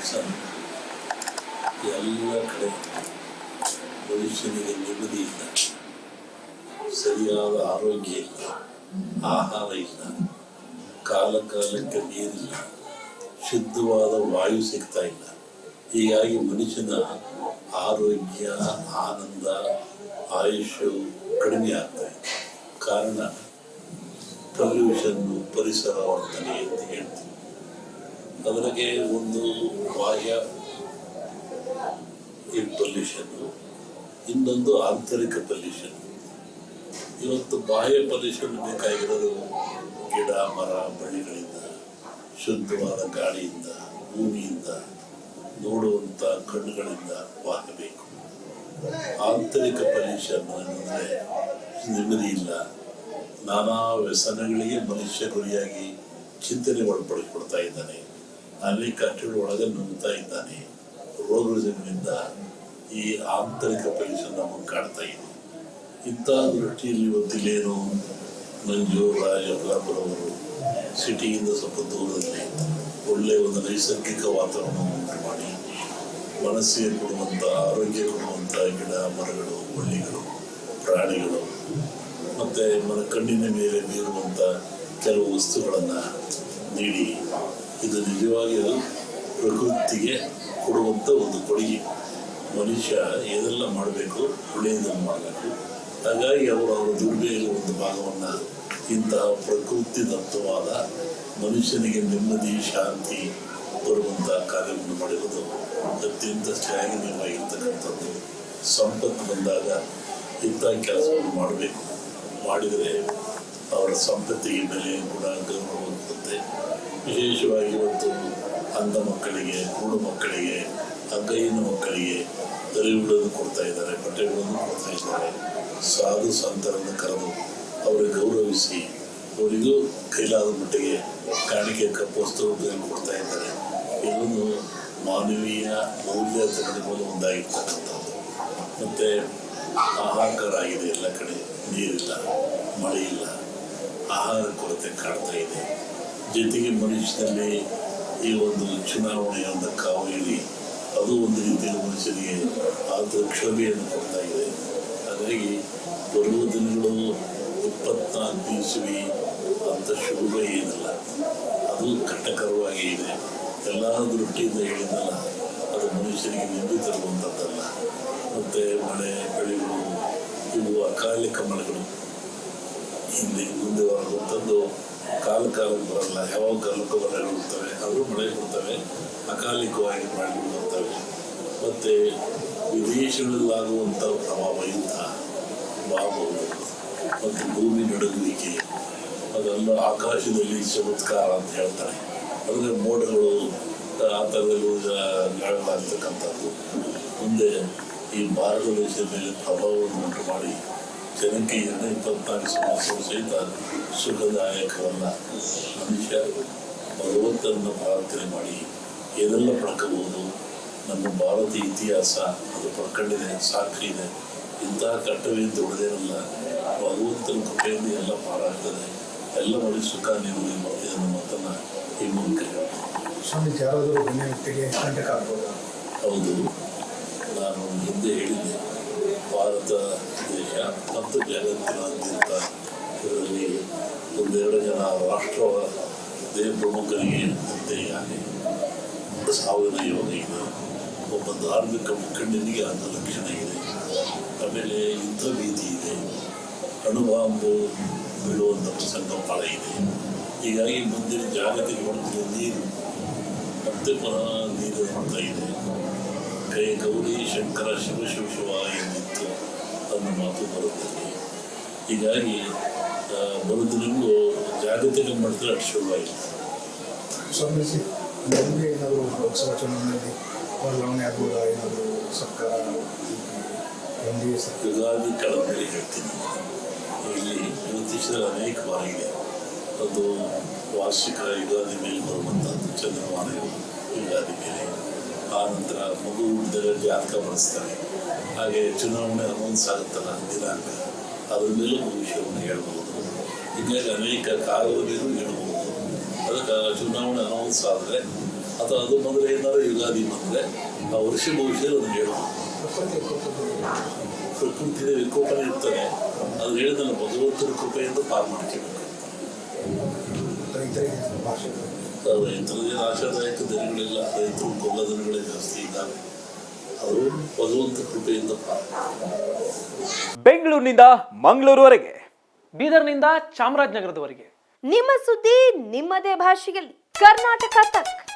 ದಿವಸ ಎಲ್ಲ ಕಡೆ ಮನುಷ್ಯನಿಗೆ ನೆಮ್ಮದಿ ಇಲ್ಲ. ಸರಿಯಾದ ಆರೋಗ್ಯ ಇಲ್ಲ. ಆಹಾರ ಇಲ್ಲ. ಕಾಲ ಕಾಲಕ್ಕೆ ನೀರಿಲ್ಲ. ಶುದ್ಧವಾದ ವಾಯು ಸಿಗ್ತಾ ಇಲ್ಲ. ಹೀಗಾಗಿ ಮನುಷ್ಯನ ಆರೋಗ್ಯ, ಆನಂದ ಆಯುಷ್ಯವು ಕಡಿಮೆ ಆಗ್ತಾ ಕಾರಣ ಪೊಲ್ಯೂಷನ್ನು ಪರಿಸರ ವರ್ತನೆ ಹೇಳ್ತೀವಿ ಅದರಾಗೆ ಒಂದು ಬಾಹ್ಯ ಪೊಲ್ಯೂಷನ್ ಇನ್ನೊಂದು ಆಂತರಿಕ ಪೊಲ್ಯೂಷನ್ ಇವತ್ತು ಬಾಹ್ಯ ಪೊಲ್ಯೂಷನ್ ಬೇಕಾಗಿರೋದು ಗಿಡ, ಮರ, ಬಳ್ಳಿಗಳಿಂದ, ಶುದ್ಧವಾದ ಗಾಳಿಯಿಂದ, ಭೂಮಿಯಿಂದ ನೋಡುವಂಥ ಕಣ್ಣುಗಳಿಂದ ವಾಗಬೇಕು. ಆಂತರಿಕ ಪೊಲ್ಯೂಷನ್ ಅಂದರೆ ನೆಮ್ಮದಿ ಇಲ್ಲ. ನಾನಾ ವ್ಯಸನಗಳಿಗೆ ಮನುಷ್ಯ ಗುರಿಯಾಗಿ ಚಿಂತನೆ ಒಳಪಡಿಸ್ಕೊಡ್ತಾ ಇದ್ದಾನೆ. ಅನೇಕ ಒಳಗೆ ನುಗ್ತಾ ಇದ್ದಾನೆ. ರೋಗಗಳಿಂದ ಈ ಆಂತರಿಕ ಪರೀಕ್ಷೆ ನಮಗೆ ಕಾಡ್ತಾ ಇದೆ. ಇಂಥ ದೃಷ್ಟಿಯಲ್ಲಿ ಇವತ್ತಿಲ್ಲೇನು ಮಂಜು ರಾಜಕಾಪುರವರು ಸಿಟಿಯಿಂದ ಸ್ವಲ್ಪ ದೂರದಲ್ಲಿ ಒಳ್ಳೆಯ ಒಂದು ನೈಸರ್ಗಿಕ ವಾತಾವರಣವನ್ನು ಉಂಟು ಮಾಡಿ ಮನಸ್ಸಿಗೆ ಕೊಡುವಂಥ, ಆರೋಗ್ಯ ಕೊಡುವಂಥ ಗಿಡ, ಮರಗಳು ಬಳ್ಳಿಗಳು ಪ್ರಾಣಿಗಳು, ಮತ್ತು ಮನ ಕಣ್ಣಿನ ಮೇಲೆ ಬೀರುವಂಥ ಕೆಲವು ವಸ್ತುಗಳನ್ನು ನೀಡಿ ಇದು ನಿಜವಾಗಿಯೂ ಪ್ರಕೃತಿಗೆ ಕೊಡುವಂಥ ಒಂದು ಕೊಡುಗೆ. ಮನುಷ್ಯ ಏನೆಲ್ಲ ಮಾಡಬೇಕು, ಒಳ್ಳೆಯದನ್ನು ಮಾಡಬೇಕು. ಹಾಗಾಗಿ ಅವರು ಅವರ ದುಡಿಮೆಯಲ್ಲಿ ಒಂದು ಭಾಗವನ್ನು ಇಂತಹ ಪ್ರಕೃತಿ ದತ್ತವಾದ ಮನುಷ್ಯನಿಗೆ ನೆಮ್ಮದಿ, ಶಾಂತಿ ಬರುವಂತಹ ಕಾರ್ಯವನ್ನು ಮಾಡಿರೋದು ಅತ್ಯಂತ ಶ್ಲಾಘನೀಯವಾಗಿರ್ತಕ್ಕಂಥದ್ದು ಸಂಪತ್ತು ಬಂದಾಗ ಇಂಥ ಕೆಲಸವನ್ನು ಮಾಡಬೇಕು. ಮಾಡಿದರೆ ಅವರ ಸಂತತಿಗೆ ಬೆಲೆ ಕೂಡ ಗೌರವ ಹೋಗುತ್ತೆ. ವಿಶೇಷವಾಗಿ ಇವತ್ತು ಅಂಧ ಮಕ್ಕಳಿಗೆ ಕೂಡು ಮಕ್ಕಳಿಗೆ ಅಂಗಹೀನ ಮಕ್ಕಳಿಗೆ ದರಿವುಗಳನ್ನು ಕೊಡ್ತಾ ಇದ್ದಾರೆ ಬಟ್ಟೆಗಳನ್ನು ಕೊಡ್ತಾ ಇದ್ದಾರೆ. ಸಾಧು ಸಂತರನ್ನು ಕರೆದು ಅವರಿಗೆ ಗೌರವಿಸಿ ಅವರಿಗೂ ಕೈಲಾದ ಮಟ್ಟಿಗೆ ಕಾಣಿಕೆ, ಕಪ್ಪು ವಸ್ತುಗಳನ್ನು ಕೊಡ್ತಾ ಇದ್ದಾರೆ. ಇದೊಂದು ಮಾನವೀಯ ಮೌಲ್ಯ ತಗೊಂಡು ಒಂದಾಗಿರ್ತಕ್ಕಂಥದ್ದು. ಮತ್ತು ಹಾಹಾಕಾರ ಆಗಿದೆ ಎಲ್ಲ ಕಡೆ, ನೀರಿಲ್ಲ ಮಳೆ ಆಹಾರ ಕೊರತೆ ಕಾಡ್ತಾ ಇದೆ. ಜೊತೆಗೆ ಮನುಷ್ಯನಲ್ಲಿ ಈ ಒಂದು ಚುನಾವಣೆಯ ಒಂದು ಕಾವೇರಿ ಅದು ಒಂದು ರೀತಿಯಲ್ಲಿ ಮನುಷ್ಯನಿಗೆ ಆದ ಕ್ಷೋಭೆಯನ್ನು ಕೊಡ್ತಾ ಇದೆ ಹಾಗಾಗಿ ಬರುವ ದಿನಗಳು ಇಪ್ಪತ್ನಾಲ್ಕು ಇಸ್ವಿ ಅಂತ ಶುಭ ಏನಲ್ಲ, ಅದು ಕಟ್ಟಕರವಾಗಿ ಇದೆ. ಎಲ್ಲ ದೃಷ್ಟಿಯಿಂದ ಹೇಳಿದ್ದಲ್ಲ, ಅದು ಮನುಷ್ಯನಿಗೆ ನೆಮ್ಮದಿ ತರುವಂಥದ್ದಲ್ಲ. ಮತ್ತು ಮಳೆ, ಬೆಳೆಗಳು, ಇವು ಅಕಾಲಿಕ ಮಳೆಗಳು ಹಿಂದೆ ಮುಂದೆ ಮತ್ತೊಂದು ಕಾಲ ಕಾಲಕ್ಕೆ ಬರಲ್ಲ. ಯಾವಾಗ ಕಾಲಕ್ಕೂ ಮಳೆಗಳು ಬರ್ತವೆ ಅವರು ಮಳೆ ಬರ್ತವೆ ಅಕಾಲಿಕವಾಗಿ ಮಳೆಗಳು ಬರ್ತವೆ ಮತ್ತು ವಿದೇಶಗಳಲ್ಲಾಗುವಂಥ ಪ್ರಭಾವ ಇಂಥ ಭಾವಗಳು ಮತ್ತು ಭೂಮಿ ನಡುಗುವಿಕೆ, ಅದೆಲ್ಲ ಆಕಾಶದಲ್ಲಿ ಚಮತ್ಕಾರ ಅಂತ ಹೇಳ್ತಾರೆ. ಅಂದರೆ ಮೋಡಗಳು, ಆ ಥರದಲ್ಲಿ ಗಾಳಾಗ್ತಕ್ಕಂಥದ್ದು ಮುಂದೆ ಈ ಭಾರತ ದೇಶದ ಮೇಲೆ ಪ್ರಭಾವವನ್ನು ಉಂಟು ಮಾಡಿ ಜನಕ್ಕೆ ಎರಡು ಇಪ್ಪತ್ನಾಲ್ಕು ಸಂವತ್ಸರ ಸಹಿತ ಸುಖದಾಯಕವನ್ನ ಮನುಷ್ಯ ಭಗವಂತನನ್ನು ಪ್ರಾರ್ಥನೆ ಮಾಡಿ ಏನೆಲ್ಲ ಪಡ್ಕೋಬಹುದು ನಮ್ಮ ಭಾರತೀಯ ಇತಿಹಾಸ ಅದು ಪಡ್ಕೊಂಡಿದೆ ಸಾಕ್ಷಿ ಇದೆ ಇಂತಹ ಕರ್ತವ್ಯ ಉಳಿದೇನಲ್ಲ ಭಗವಂತನ ಕೃಪೆಯಿಂದ ಎಲ್ಲ ಪಾರಾಗ್ತದೆ ಎಲ್ಲ ಮಾಡಿ ಸುಖ ನೀವು ಎಂಬ ಇದನ್ನು ಮಾತನ್ನು ಈ ಮೂಲಕ ಹೇಳ್ತೀನಿ. ಸ್ವಾಮಿ ಯಾರಾದರೂ ಗಣ್ಯ ವ್ಯಕ್ತಿಗೆ ಕಂಟಕ ಆಗ್ಬೋದು ಹೌದು ನಾನು ಹಿಂದೆ ಹೇಳಿದ್ದೆ ಭಾರತ ದೇಶ ಮತ್ತು ಜಗತ್ತಿನಾದ್ಯಂತ ಇದರಲ್ಲಿ ಒಂದೆರಡು ಜನ ರಾಷ್ಟ್ರ ಪ್ರಮುಖರಿಗೆ ಹತ್ಯೆಯಾಗಿ ಸಾವಿನ ಯೋಗ ಇದೆ, ಒಬ್ಬ ಧಾರ್ಮಿಕ ಮುಖಂಡನಿಗೆ ಅಂಥ ಲಕ್ಷಣ ಇದೆ, ಆಮೇಲೆ ಯುದ್ಧ ಭೀತಿ ಇದೆ, ಅಣುಬಾಂಬು ಬೀಳುವಂಥ ಪ್ರಸಂಗ ಬಹಳ ಇದೆ. ಹೀಗಾಗಿ ಮುಂದಿನ ಜಾಗತಿಕ ಮಟ್ಟದ ನೀರು, ಮತ್ತೆ ಪುನಃ ನೀರು ಅಂತ ಇದೆ. ಕೈ ಗೌರಿ ಶಂಕರ ಶಿವ ಶಿವ ಶಿವ ಎಂದಿತ್ತು. ಅನ್ನೋ ಮಾತು ಬರುತ್ತದೆ. ಹೀಗಾಗಿ ಆ, ಬರುದಿನಗಳು ಜಾಗತಿಕ ಮಟ್ಟದಲ್ಲಿ ಅಷ್ಟು ಶುರುವಾಯಿತು ಸ್ವಾಮೀಜಿ ಮುಂದೆ ಏನಾದರೂ ಲೋಕಸಭಾ ಚುನಾವಣೆಯಲ್ಲಿ ಬದಲಾವಣೆ ಆಗ್ಬೋದಾ? ಏನಾದರೂ ಸರ್ಕಾರ ಯುಗಾದಿ ಕಳವಳಿ ಹೇಳ್ತೀನಿ. ಇಲ್ಲಿ ಜ್ಯೋತಿಷದಲ್ಲಿ ಅನೇಕ ವಾರಗಿದೆ ಅದು ವಾರ್ಷಿಕ ಯುಗಾದಿ ಮೇಲೆ ಬರುವಂಥದ್ದು ಚಂದ್ರಮಾನ ಯುಗಾದಿ ಮೇಲೆ. ಆ ನಂತರ ಮಗು ಹುಡುಗರಲ್ಲಿ ಜಾತಕ ಬಳಸ್ತಾರೆ ಹಾಗೆ ಚುನಾವಣೆ ಅನೌನ್ಸ್ ಆಗುತ್ತಲ್ಲ ದಿನಾಂಕ. ಅದ್ರ ಒಂದು ಭವಿಷ್ಯವನ್ನು ಹೇಳ್ಬೋದು. ಹೀಗಾಗಿ ಅನೇಕ ಕಾಲದ ಹೇಳಬಹುದು ಹೇಳ್ಬೋದು. ಅದಕ್ಕೆ ಚುನಾವಣೆ ಅನೌನ್ಸ್ ಆದರೆ, ಅಥವಾ ಅದು ಮೊದಲು ಏನಾದ್ರು ಯುಗಾದಿ ಬಂದರೆ, ಆ ವರ್ಷ ಭವಿಷ್ಯ ಅದನ್ನು ಹೇಳಬಹುದು ವಿಕೋಪದ ಪ್ರಕೃತಿಯ ವಿಕೋಪನೆ ಇರ್ತಾನೆ ಅದು ಹೇಳಿದ ಭಗವಂತನ ಕೃಪೆಯಿಂದ ಪಾರು ಮಾಡ್ಕೋಬೇಕು ರೈತರಿಗೆ ಭಾಷೆ ರೈತರಿಗೆ ಆಶಾದಾಯಕ ದಿನಗಳಿಲ್ಲ ರೈತರು ಕೊಲ್ಲ ದಿನಗಳೇ ಜಾಸ್ತಿ ಇದ್ದಾವೆ. ಅವರು ಭಗವಂತ ಕೃಪೆಯಿಂದ ಬೆಂಗಳೂರಿನಿಂದ ಮಂಗಳೂರುವರೆಗೆ ಬೀದರ್ನಿಂದ ಚಾಮರಾಜನಗರದವರೆಗೆ. ನಿಮ್ಮ ಸುದ್ದಿ ನಿಮ್ಮದೇ ಭಾಷೆಯಲ್ಲಿ. ಕರ್ನಾಟಕ ತಕ್.